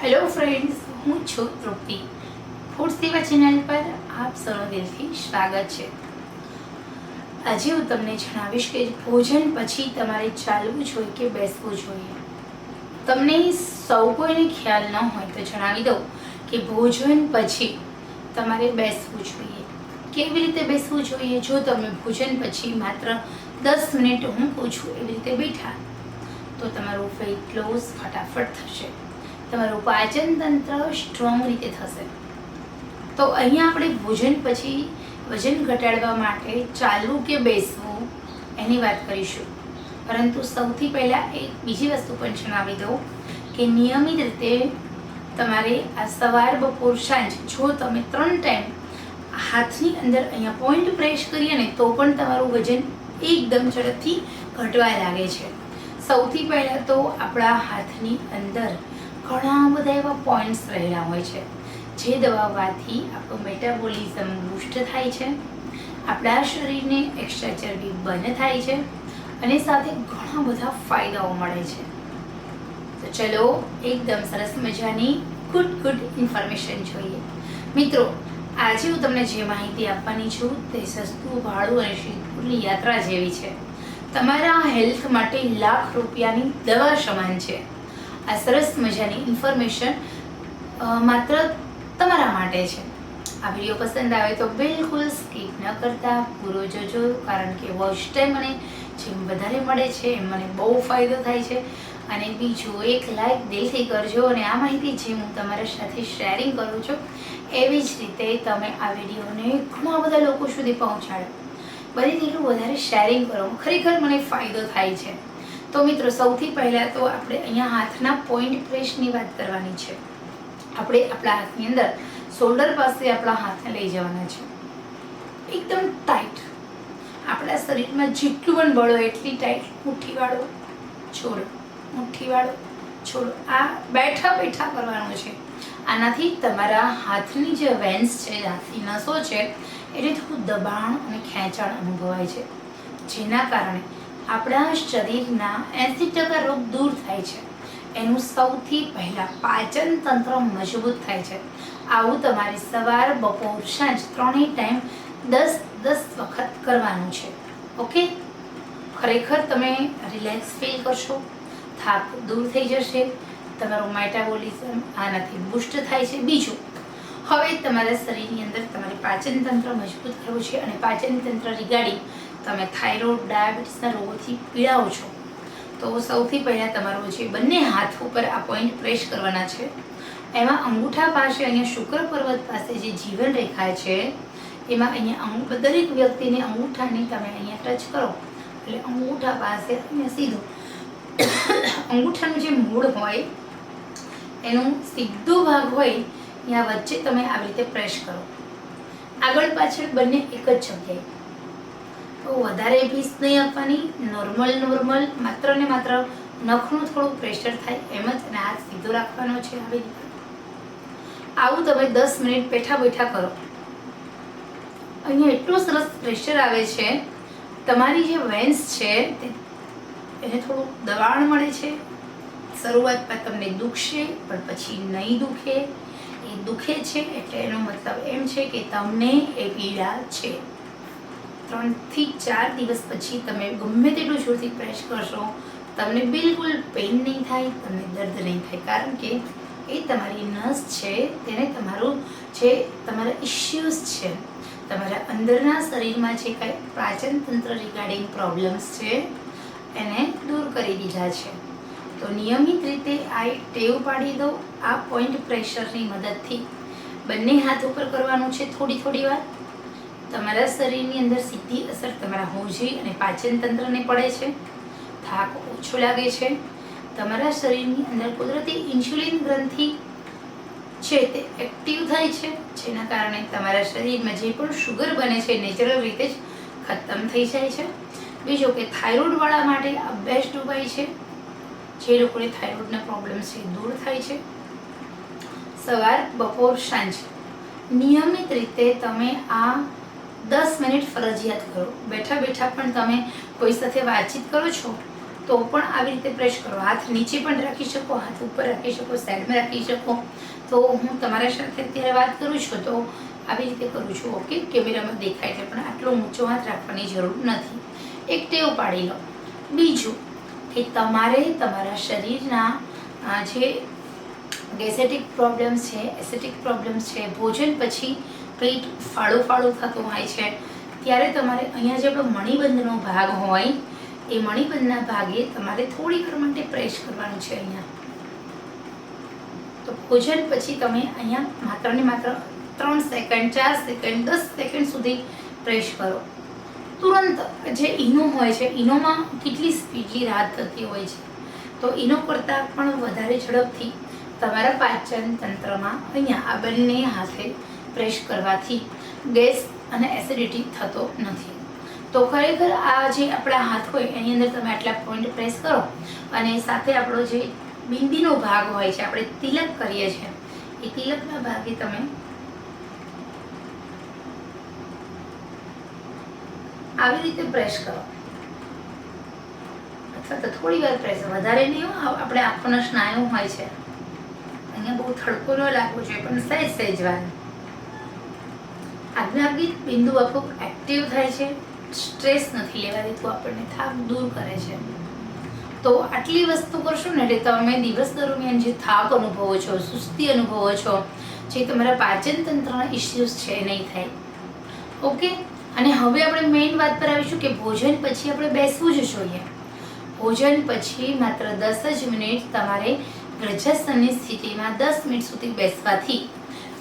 Hello friends હું છું તૃપ્તિ. Food સેવા ચેનલ પર આપ સૌનું દિલથી સ્વાગત છે. આજે હું તમને જણાવીશ કે ભોજન પછી તમારે ચાલવું જોઈએ કે બેસવું જોઈએ. તમને સૌ કોઈને ખ્યાલ ન હોય તો જણાવી દઉં કે ભોજન પછી તમારે બેસવું જોઈએ. કેવી રીતે બેસવું જોઈએ? જો તમે ભોજન પછી માત્ર દસ મિનિટ હું પૂછું એવી રીતે બેઠા, તો તમારું વેઇટ લોસ ફટાફટ થશે. તમારું પાચન તંત્ર સ્ટ્રોંગ રીતે થશે. તો અહીંયા આપણે ભોજન પછી વજન ઘટાડવા માટે ચાલવું કે બેસવું એની વાત કરીશું. પરંતુ સૌથી પહેલાં એક બીજી વસ્તુ પણ જણાવી દઉં કે નિયમિત રીતે તમારે આ સવાર, બપોર, સાંજ જો તમે ત્રણ ટાઈમ હાથની અંદર અહીંયા પોઈન્ટ પ્રેસ કરીએ ને તો પણ તમારું વજન એકદમ ઝડપથી ઘટવા લાગે છે. સૌથી પહેલાં તો આપણા હાથની અંદર ઘણા બધા એવા પોઈન્ટ્સ રહેલા હોય છે, જે દબાવવાથી આપણું મેટાબોલિઝમ બુસ્ટ થાય છે, આપણા શરીરને એક્સ્ટ્રા ચરબી બંધ થાય છે અને સાથે ઘણા બધા ફાયદાઓ મળે છે. તો ચલો, એકદમ સરસ મજાની ગુડ ગુડ ઇન્ફોર્મેશન જોઈએ. મિત્રો, આજે હું તમને જે માહિતી આપવાની છું તે સસ્તું, ભાડું અને શીતપુરની યાત્રા જેવી છે. તમારા હેલ્થ માટે લાખ રૂપિયાની દવા સમાન છે. આ સરસ મજાની ઇન્ફોર્મેશન માત્ર તમારા માટે છે. આ વીડિયો પસંદ આવે તો બિલકુલ સ્કીપ ન કરતા, પૂરો જોજો, કારણ કે વોચ ટાઈમ મને જેમ વધારે મળે છે, એમ મને બહુ ફાયદો થાય છે. અને બીજું એક લાઈક દિલથી કરજો અને આ માહિતી જે હું તમારા સાથે શેરિંગ કરું છું, એવી જ રીતે તમે આ વિડીયોને ઘણા બધા લોકો સુધી પહોંચાડો. બને તેટલું વધારે શેરિંગ કરો, ખરેખર મને ફાયદો થાય છે. તો મિત્રો, સૌથી પહેલાં તો આપણે અહીંયા હાથના પોઈન્ટ પ્રેસની વાત કરવાની છે. આપણે આપણા હાથની અંદર શોલ્ડર પાસે આપણા હાથને લઈ જવાના છે. એકદમ ટાઈટ આપણા શરીરમાં જેટલું પણ બળો એટલી ટાઈટ મુઠ્ઠી વાળો છોડો મુઠ્ઠી છોડો. આ બેઠા બેઠા કરવાનું છે. આનાથી તમારા હાથની જે વેન્સ છે, હાથની નસો છે એટલે થોડું દબાણ અને ખેંચાણ અનુભવાય છે. જેના કારણે આપણા શરીરના એંસી ટકા રોગ દૂર થાય છે. એનું સૌથી પહેલાં પાચન તંત્ર મજબૂત થાય છે. આવું તમારે સવાર, બપોર, સાંજ ત્રણેય ટાઈમ દસ દસ વખત કરવાનું છે. ઓકે? ખરેખર તમે રિલેક્સ ફીલ કરશો. થાક દૂર થઈ જશે. તમારું મેટાબોલિઝમ આનાથી બુસ્ટ થાય છે. બીજું, હવે તમારા શરીરની અંદર તમારે પાચન તંત્ર મજબૂત કરવું છે અને પાચન તંત્ર રિગાર્ડિંગ તમે થાઇરોઇડ, ડાયાબિટીસના રોગોથી પીડાઓ છો. તો સૌથી પહેલાં તમારો જે બંને હાથ ઉપર આ પોઈન્ટ પ્રેસ કરવાના છે. એમાં અંગૂઠા પાસે અહીંયા શુક્ર પર્વત પાસે જે જીવન રેખા છે, એમાં અહીંયા અંગ, દરેક વ્યક્તિને અંગૂઠાની તમે અહીંયા ટચ કરો. એટલે અંગૂઠા પાસે અહીંયા સીધું અંગૂઠાનું જે મૂળ હોય, એનું સીધો ભાગ હોય, ત્યાં વચ્ચે તમે આવી રીતે પ્રેસ કરો. આગળ પાછળ બંને એક જ જગ્યાએ. તો વધારે ભીસ નહીં આપવાની નોર્મલ નોર્મલ માત્ર ને માત્ર નખનું થોડું પ્રેશર થાય એમ જ અને હાથ સીધો રાખવાનો છે આવી રીતે. આવું તમે દસ મિનિટ બેઠા બેઠા કરો. અહીંયા એટલું સરસ પ્રેશર આવે છે, તમારી જે વેન્સ છે એને થોડું દબાણ મળે છે. શરૂઆતમાં તમને દુખશે, પણ પછી નહીં દુખે. એ દુખે છે એટલે એનો મતલબ એમ છે કે તમને એ પીડા છે. ત્રણથી ચાર દિવસ પછી તમે ગમે તેટલું જોરથી પ્રેસ કરશો, તમને બિલકુલ પેઇન નહીં થાય, તમને દર્દ નહીં થાય. કારણ કે એ તમારી નસ છે, તેને તમારું જે તમારા ઇશ્યુઝ છે, તમારા અંદરના શરીરમાં જે કાંઈ પાચન તંત્ર રિગાર્ડિંગ પ્રોબ્લેમ્સ છે, એને દૂર કરી દીધા છે. તો નિયમિત રીતે આ ટેવ પાડી દો, આ પોઈન્ટ પ્રેશરની મદદથી. બંને હાથ ઉપર કરવાનું છે થોડી થોડી વાર. તમારા શરીરની અંદર સીધી અસર તમારા હોજી અને પાચન તંત્રને પડે છે. થાક ઓછો લાગે છે. તમારા શરીરની અંદર કુદરતી ઇન્સ્યુલિન ગ્રંથિ છે તે એક્ટિવ થાય છે, જેના કારણે તમારા શરીરમાં જે પણ શુગર બને છે, નેચરલ રીતે જ ખતમ થઈ જાય છે. બીજો કે થાઇરોઇડવાળા માટે આ બેસ્ટ ઉપાય છે, જે લોકોને થાઇરોઇડના પ્રોબ્લેમ છે દૂર થાય છે. સવાર, બપોર, સાંજ. નિયમિત રીતે તમે આ દસ મિનિટ ફરજિયાત કરો. બેઠા બેઠા પણ તમે કોઈ સાથે વાતચીત કરો છો, તો પણ આવી રીતે પ્રેસ કરો. હાથ નીચે પણ રાખી શકો, હાથ ઉપર રાખી શકો સાઈડમાં રાખી શકો. તો હું તમારા સાથે અત્યારે વાત કરું છું, તો આવી રીતે કરું છું. ઓકે? કેમેરામાં દેખાય છે, પણ આટલો ઊંચો હાથ રાખવાની જરૂર નથી. એક ટેવ પાડી લો. બીજું કે તમારે તમારા શરીરના જે ગેસેટિક પ્રોબ્લેમ્સ છે એસેટિક પ્રોબ્લેમ્સ છે, ભોજન પછી પેટ ફાળો ફાળો થતું હોય છે. ત્યારે તમારે અહીંયા જે આપણો મણિબંધનો ભાગ હોય, એ મણિબંધના ભાગે તમારે થોડીક માટે પ્રેસ કરવાનું છે અહીંયા. તો ભોજન પછી તમે અહીંયા માત્ર ને માત્ર ત્રણ સેકન્ડ ચાર સેકન્ડ દસ સેકન્ડ સુધી પ્રેસ કરો. તુરંત જે ઈનો હોય છે, ઈનોમાં કેટલી સ્પીડલી રાહત થતી હોય છે. તો ઈનો કરતાં પણ વધારે ઝડપથી તમારા પાચન તંત્રમાં અહીંયા આ બંને હાથે પ્રેસ કરવાથી ગેસ અને એસિડિટી થતો નથી. તો ખરેખર આ જે આપણા હાથ હોય, એની અંદર તમે આટલા પોઈન્ટ પ્રેસ કરો અને સાથે આપણો જે બિંદીનો ભાગ હોય છે, આપણે તિલક કરીએ છીએ. એ તિલકના ભાગે તમે આવી રીતે પ્રેસ કરો. અથવા તો થોડી વાર પ્રેસ વધારે નહીં આપણે આંખોના સ્નાયુ હોય છે. અહીંયા બહુ થડકો ન લાગવો જોઈએ, પણ સહેજ સહેજ વાર. આજ્ઞાગીત બિંદુ આપણું એક્ટિવ થાય છે. સ્ટ્રેસ નથી લેવા દેતું આપણને થાક દૂર કરે છે. તો આટલી વસ્તુ કરશો ને એટલે તમે દિવસ દરમિયાન જે થાક અનુભવો છો, સુસ્તી અનુભવો છો, જે તમારા પાચન તંત્રના ઇસ્યુઝ છે નહીં થાય. ઓકે અને હવે આપણે મેઇન વાત પર આવીશું કે ભોજન પછી આપણે બેસવું જ જોઈએ. ભોજન પછી માત્ર દસ જ મિનિટ તમારે ગ્રજાસનની સ્થિતિમાં દસ મિનિટ સુધી બેસવાથી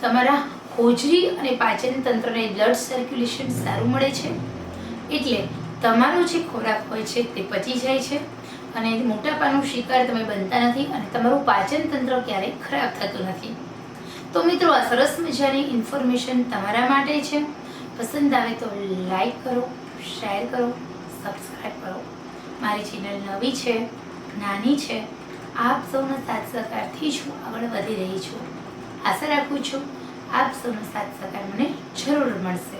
તમારા હોજરી અને પાચન તંત્રને બ્લડ સર્ક્યુલેશન સારું મળે છે. એટલે તમારો જે ખોરાક હોય છે તે પચી જાય છે અને મોટાપાનો શિકાર તમે બનતા નથી અને તમારું પાચન તંત્ર ક્યારેય ખરાબ થતું નથી. તો મિત્રો, આ સરસ મજાની ઇન્ફોર્મેશન તમારા માટે છે. પસંદ આવે તો લાઈક કરો શેર કરો સબસ્ક્રાઈબ કરો. મારી ચેનલ નવી છે, નાની છે, આપ સૌના સાથ સહકારથી જ હું આગળ વધી રહી છું. આશા રાખું છું આપ સૌનો સાથ સહકાર મને જરૂર મળશે.